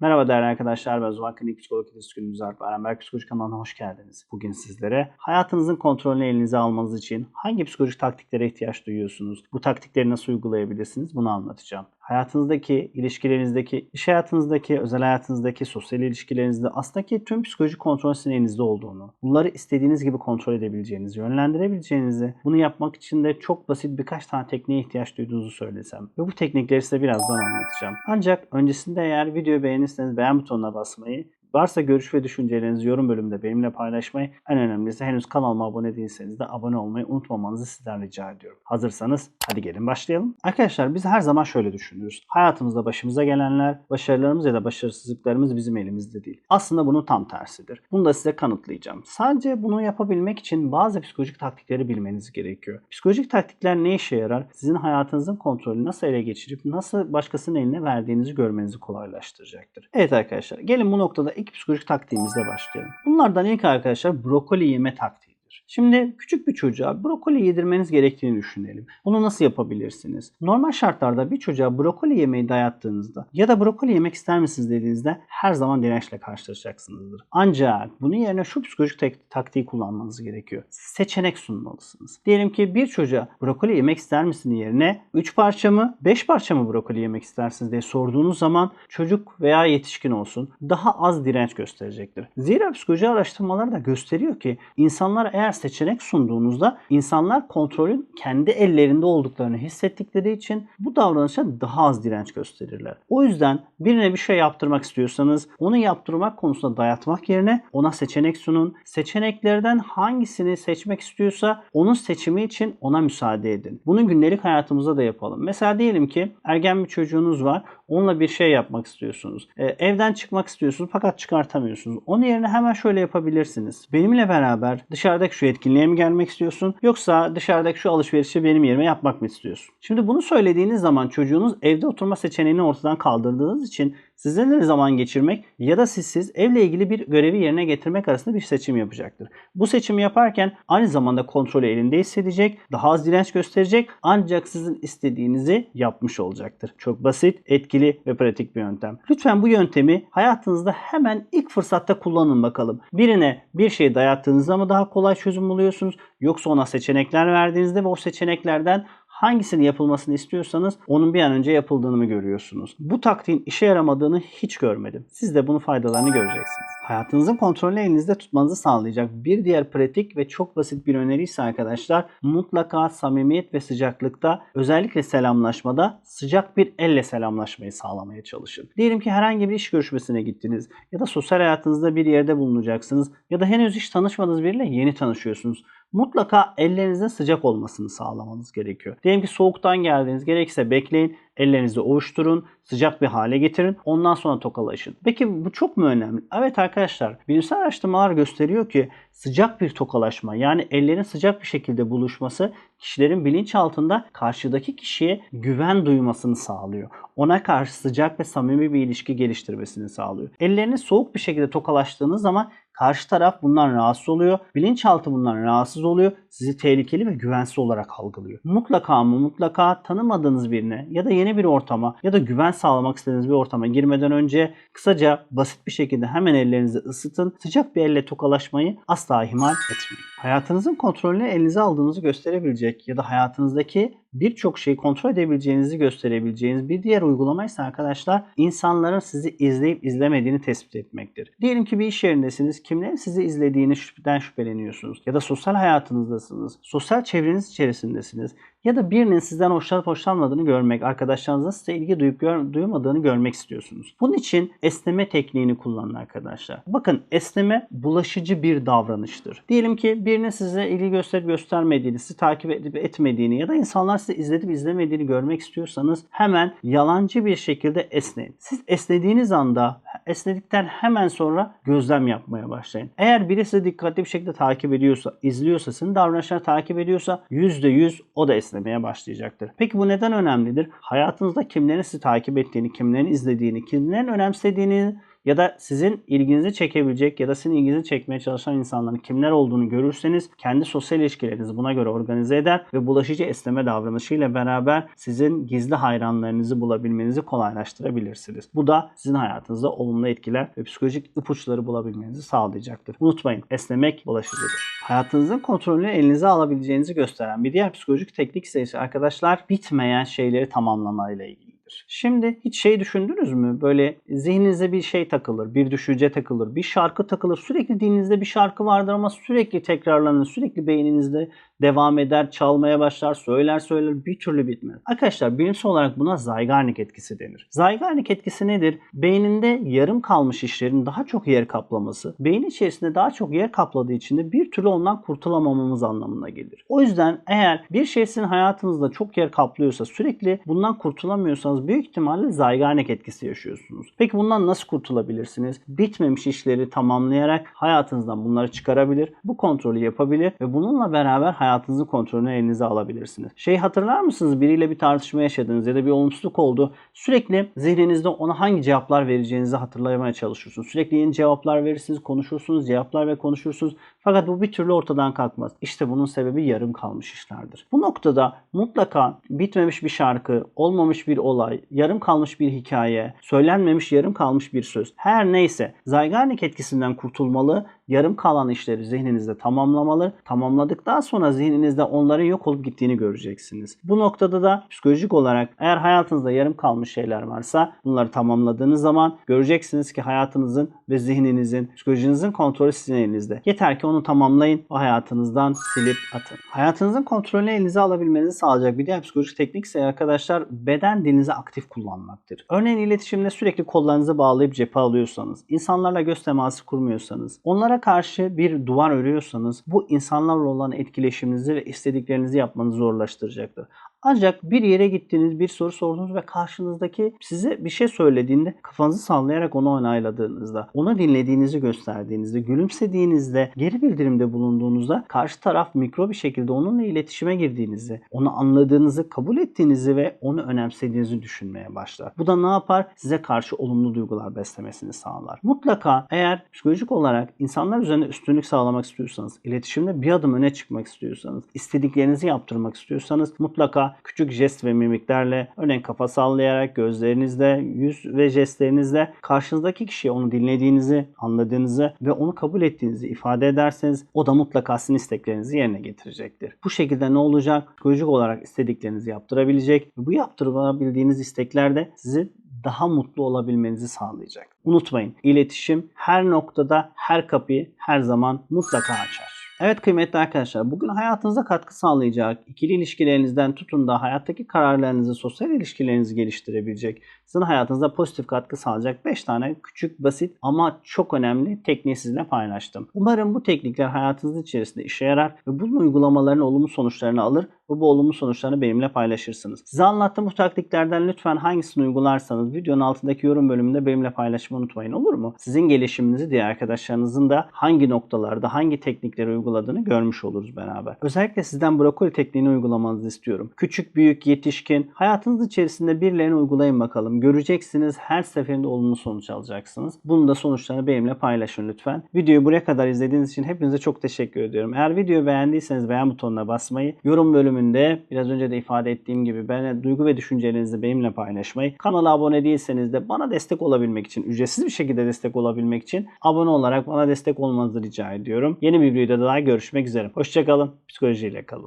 Merhaba değerli arkadaşlar. Ben uzman klinik psikolog yetişkin günümüz Alp Arenberg Psikoloji kanalına hoş geldiniz. Bugün sizlere hayatınızın kontrolünü elinize almanız için hangi psikolojik taktiklere ihtiyaç duyuyorsunuz? Bu taktikleri nasıl uygulayabilirsiniz? Bunu anlatacağım. Hayatınızdaki, ilişkilerinizdeki, iş hayatınızdaki, özel hayatınızdaki, sosyal ilişkilerinizde aslında tüm psikolojik kontrol sizin olduğunu, bunları istediğiniz gibi kontrol edebileceğinizi, yönlendirebileceğinizi, bunu yapmak için de çok basit birkaç tane tekniğe ihtiyaç duyduğunuzu söylesem. Ve bu teknikleri size birazdan anlatacağım. Ancak öncesinde eğer videoyu beğenirseniz beğen butonuna basmayı, Varsa görüş ve düşüncelerinizi yorum bölümünde benimle paylaşmayı, en önemlisi henüz kanalıma abone değilseniz de abone olmayı unutmamanızı sizden rica ediyorum. Hazırsanız hadi gelin başlayalım. Arkadaşlar biz her zaman şöyle düşünürüz. Hayatımızda başımıza gelenler, başarılarımız ya da başarısızlıklarımız bizim elimizde değil. Aslında bunun tam tersidir. Bunu da size kanıtlayacağım. Sadece bunu yapabilmek için bazı psikolojik taktikleri bilmeniz gerekiyor. Psikolojik taktikler ne işe yarar? Sizin hayatınızın kontrolünü nasıl ele geçirip nasıl başkasının eline verdiğinizi görmenizi kolaylaştıracaktır. Evet arkadaşlar gelin bu noktada ilk psikolojik taktiğimizle başlayalım. Bunlardan ilk arkadaşlar brokoli yeme taktiği. Şimdi küçük bir çocuğa brokoli yedirmeniz gerektiğini düşünelim. Bunu nasıl yapabilirsiniz? Normal şartlarda bir çocuğa brokoli yemeği dayattığınızda ya da brokoli yemek ister misiniz dediğinizde her zaman dirençle karşılaşacaksınızdır. Ancak bunun yerine şu psikolojik tek, taktiği kullanmanız gerekiyor. Seçenek sunmalısınız. Diyelim ki bir çocuğa brokoli yemek ister misin yerine 3 parça mı 5 parça mı brokoli yemek istersiniz diye sorduğunuz zaman çocuk veya yetişkin olsun daha az direnç gösterecektir. Zira psikoloji araştırmaları da gösteriyor ki insanlar eğer seçenek sunduğunuzda insanlar kontrolün kendi ellerinde olduklarını hissettikleri için bu davranışa daha az direnç gösterirler. O yüzden birine bir şey yaptırmak istiyorsanız onu yaptırmak konusunda dayatmak yerine ona seçenek sunun. Seçeneklerden hangisini seçmek istiyorsa onun seçimi için ona müsaade edin. Bunu günlük hayatımızda da yapalım. Mesela diyelim ki ergen bir çocuğunuz var. Onunla bir şey yapmak istiyorsunuz. E, evden çıkmak istiyorsunuz fakat çıkartamıyorsunuz. Onun yerine hemen şöyle yapabilirsiniz. Benimle beraber dışarıdaki şu etkinliğe mi gelmek istiyorsun? Yoksa dışarıdaki şu alışverişi benim yerime yapmak mı istiyorsun? Şimdi bunu söylediğiniz zaman çocuğunuz evde oturma seçeneğini ortadan kaldırdığınız için sizinle zaman geçirmek ya da sizsiz evle ilgili bir görevi yerine getirmek arasında bir seçim yapacaktır. Bu seçimi yaparken aynı zamanda kontrolü elinde hissedecek, daha az direnç gösterecek ancak sizin istediğinizi yapmış olacaktır. Çok basit, etkili ve pratik bir yöntem. Lütfen bu yöntemi hayatınızda hemen ilk fırsatta kullanın bakalım. Birine bir şey dayattığınızda mı daha kolay çözüm buluyorsunuz yoksa ona seçenekler verdiğinizde ve o seçeneklerden hangisini yapılmasını istiyorsanız onun bir an önce yapıldığını mı görüyorsunuz? Bu taktiğin işe yaramadığını hiç görmedim. Siz de bunun faydalarını göreceksiniz. Hayatınızın kontrolünü elinizde tutmanızı sağlayacak bir diğer pratik ve çok basit bir öneri ise arkadaşlar mutlaka samimiyet ve sıcaklıkta özellikle selamlaşmada sıcak bir elle selamlaşmayı sağlamaya çalışın. Diyelim ki herhangi bir iş görüşmesine gittiniz ya da sosyal hayatınızda bir yerde bulunacaksınız ya da henüz hiç tanışmadığınız biriyle yeni tanışıyorsunuz mutlaka ellerinizin sıcak olmasını sağlamanız gerekiyor. Diyelim ki soğuktan geldiniz gerekirse bekleyin ellerinizi ovuşturun, sıcak bir hale getirin. Ondan sonra tokalaşın. Peki bu çok mu önemli? Evet arkadaşlar, bilimsel araştırmalar gösteriyor ki sıcak bir tokalaşma yani ellerin sıcak bir şekilde buluşması kişilerin bilinçaltında karşıdaki kişiye güven duymasını sağlıyor. Ona karşı sıcak ve samimi bir ilişki geliştirmesini sağlıyor. Ellerini soğuk bir şekilde tokalaştığınız zaman Karşı taraf bundan rahatsız oluyor. Bilinçaltı bundan rahatsız oluyor. Sizi tehlikeli ve güvensiz olarak algılıyor. Mutlaka ama mutlaka tanımadığınız birine ya da yeni bir ortama ya da güven sağlamak istediğiniz bir ortama girmeden önce kısaca basit bir şekilde hemen ellerinizi ısıtın. Sıcak bir elle tokalaşmayı asla ihmal etmeyin. Hayatınızın kontrolünü elinize aldığınızı gösterebilecek ya da hayatınızdaki birçok şeyi kontrol edebileceğinizi gösterebileceğiniz bir diğer uygulama ise arkadaşlar insanların sizi izleyip izlemediğini tespit etmektir. Diyelim ki bir iş yerindesiniz. Kimlerin sizi izlediğini şüpheden şüpheleniyorsunuz. Ya da sosyal hayatınızdasınız. Sosyal çevreniz içerisindesiniz ya da birinin sizden hoşlanıp hoşlanmadığını görmek, arkadaşlarınızın size ilgi duyup gör, duymadığını görmek istiyorsunuz. Bunun için esneme tekniğini kullanın arkadaşlar. Bakın esneme bulaşıcı bir davranıştır. Diyelim ki birinin size ilgi gösterip göstermediğini, sizi takip edip etmediğini ya da insanlar sizi izledip izlemediğini görmek istiyorsanız hemen yalancı bir şekilde esneyin. Siz esnediğiniz anda esnedikten hemen sonra gözlem yapmaya başlayın. Eğer birisi dikkatli bir şekilde takip ediyorsa, izliyorsa, sizin davranışlarını takip ediyorsa %100 o da esnemeye başlayacaktır. Peki bu neden önemlidir? Hayatınızda kimlerin sizi takip ettiğini, kimlerin izlediğini, kimlerin önemsediğini ya da sizin ilginizi çekebilecek ya da sizin ilginizi çekmeye çalışan insanların kimler olduğunu görürseniz kendi sosyal ilişkilerinizi buna göre organize eder ve bulaşıcı esneme davranışıyla beraber sizin gizli hayranlarınızı bulabilmenizi kolaylaştırabilirsiniz. Bu da sizin hayatınızda olumlu etkiler ve psikolojik ipuçları bulabilmenizi sağlayacaktır. Unutmayın esnemek bulaşıcıdır. Hayatınızın kontrolünü elinize alabileceğinizi gösteren bir diğer psikolojik teknik ise arkadaşlar bitmeyen şeyleri tamamlamayla ilgilidir. Şimdi hiç şey düşündünüz mü? Böyle zihninize bir şey takılır, bir düşünce takılır, bir şarkı takılır. Sürekli dilinizde bir şarkı vardır ama sürekli tekrarlanır, sürekli beyninizde devam eder, çalmaya başlar, söyler söyler bir türlü bitmez. Arkadaşlar bilimsel olarak buna Zeigarnik etkisi denir. Zeigarnik etkisi nedir? Beyninde yarım kalmış işlerin daha çok yer kaplaması, beyin içerisinde daha çok yer kapladığı için de bir türlü ondan kurtulamamamız anlamına gelir. O yüzden eğer bir şey sizin hayatınızda çok yer kaplıyorsa, sürekli bundan kurtulamıyorsanız büyük ihtimalle Zeigarnik etkisi yaşıyorsunuz. Peki bundan nasıl kurtulabilirsiniz? Bitmemiş işleri tamamlayarak hayatınızdan bunları çıkarabilir, bu kontrolü yapabilir ve bununla beraber hayatınızın kontrolünü elinize alabilirsiniz. Şey hatırlar mısınız? Biriyle bir tartışma yaşadınız ya da bir olumsuzluk oldu. Sürekli zihninizde ona hangi cevaplar vereceğinizi hatırlamaya çalışıyorsunuz. Sürekli yeni cevaplar verirsiniz, konuşursunuz, cevaplar ve konuşursunuz. Fakat bu bir türlü ortadan kalkmaz. İşte bunun sebebi yarım kalmış işlerdir. Bu noktada mutlaka bitmemiş bir şarkı, olmamış bir olay, yarım kalmış bir hikaye, söylenmemiş yarım kalmış bir söz. Her neyse Zeigarnik etkisinden kurtulmalı, yarım kalan işleri zihninizde tamamlamalı. Tamamladıktan sonra zihninizde onların yok olup gittiğini göreceksiniz. Bu noktada da psikolojik olarak eğer hayatınızda yarım kalmış şeyler varsa bunları tamamladığınız zaman göreceksiniz ki hayatınızın ve zihninizin, psikolojinizin kontrolü sizin elinizde. Yeter ki onu tamamlayın ve hayatınızdan silip atın. Hayatınızın kontrolünü elinize alabilmenizi sağlayacak bir diğer psikolojik teknik ise arkadaşlar beden dilinizi aktif kullanmaktır. Örneğin iletişimde sürekli kollarınızı bağlayıp cephe alıyorsanız, insanlarla göz teması kurmuyorsanız, onlara karşı bir duvar örüyorsanız bu insanlarla olan etkileşiminizi ve istediklerinizi yapmanızı zorlaştıracaktır. Ancak bir yere gittiniz, bir soru sordunuz ve karşınızdaki size bir şey söylediğinde kafanızı sallayarak onu onayladığınızda, onu dinlediğinizi gösterdiğinizde, gülümsediğinizde, geri bildirimde bulunduğunuzda karşı taraf mikro bir şekilde onunla iletişime girdiğinizi, onu anladığınızı, kabul ettiğinizi ve onu önemsediğinizi düşünmeye başlar. Bu da ne yapar? Size karşı olumlu duygular beslemesini sağlar. Mutlaka eğer psikolojik olarak insanlar üzerine üstünlük sağlamak istiyorsanız, iletişimde bir adım öne çıkmak istiyorsanız, istediklerinizi yaptırmak istiyorsanız mutlaka küçük jest ve mimiklerle, örneğin kafa sallayarak, gözlerinizle, yüz ve jestlerinizle karşınızdaki kişiye onu dinlediğinizi, anladığınızı ve onu kabul ettiğinizi ifade ederseniz o da mutlaka sizin isteklerinizi yerine getirecektir. Bu şekilde ne olacak? Psikolojik olarak istediklerinizi yaptırabilecek bu yaptırabildiğiniz istekler de sizi daha mutlu olabilmenizi sağlayacak. Unutmayın, iletişim her noktada, her kapıyı her zaman mutlaka açar. Evet kıymetli arkadaşlar bugün hayatınıza katkı sağlayacak, ikili ilişkilerinizden tutun da hayattaki kararlarınızı, sosyal ilişkilerinizi geliştirebilecek, sizin hayatınıza pozitif katkı sağlayacak 5 tane küçük, basit ama çok önemli tekniği sizinle paylaştım. Umarım bu teknikler hayatınız içerisinde işe yarar ve bunun uygulamalarının olumlu sonuçlarını alır ve bu olumlu sonuçlarını benimle paylaşırsınız. Size anlattığım bu taktiklerden lütfen hangisini uygularsanız videonun altındaki yorum bölümünde benimle paylaşmayı unutmayın olur mu? Sizin gelişiminizi diğer arkadaşlarınızın da hangi noktalarda, hangi teknikleri uyguladığını görmüş oluruz beraber. Özellikle sizden brokoli tekniğini uygulamanızı istiyorum. Küçük, büyük, yetişkin, hayatınız içerisinde birilerini uygulayın bakalım. Göreceksiniz her seferinde olumlu sonuç alacaksınız. Bunun da sonuçlarını benimle paylaşın lütfen. Videoyu buraya kadar izlediğiniz için hepinize çok teşekkür ediyorum. Eğer videoyu beğendiyseniz beğen butonuna basmayı, yorum bölümünde biraz önce de ifade ettiğim gibi ben duygu ve düşüncelerinizi benimle paylaşmayı, kanala abone değilseniz de bana destek olabilmek için, ücretsiz bir şekilde destek olabilmek için abone olarak bana destek olmanızı rica ediyorum. Yeni bir videoda daha görüşmek üzere. Hoşçakalın. Psikolojiyle kalın.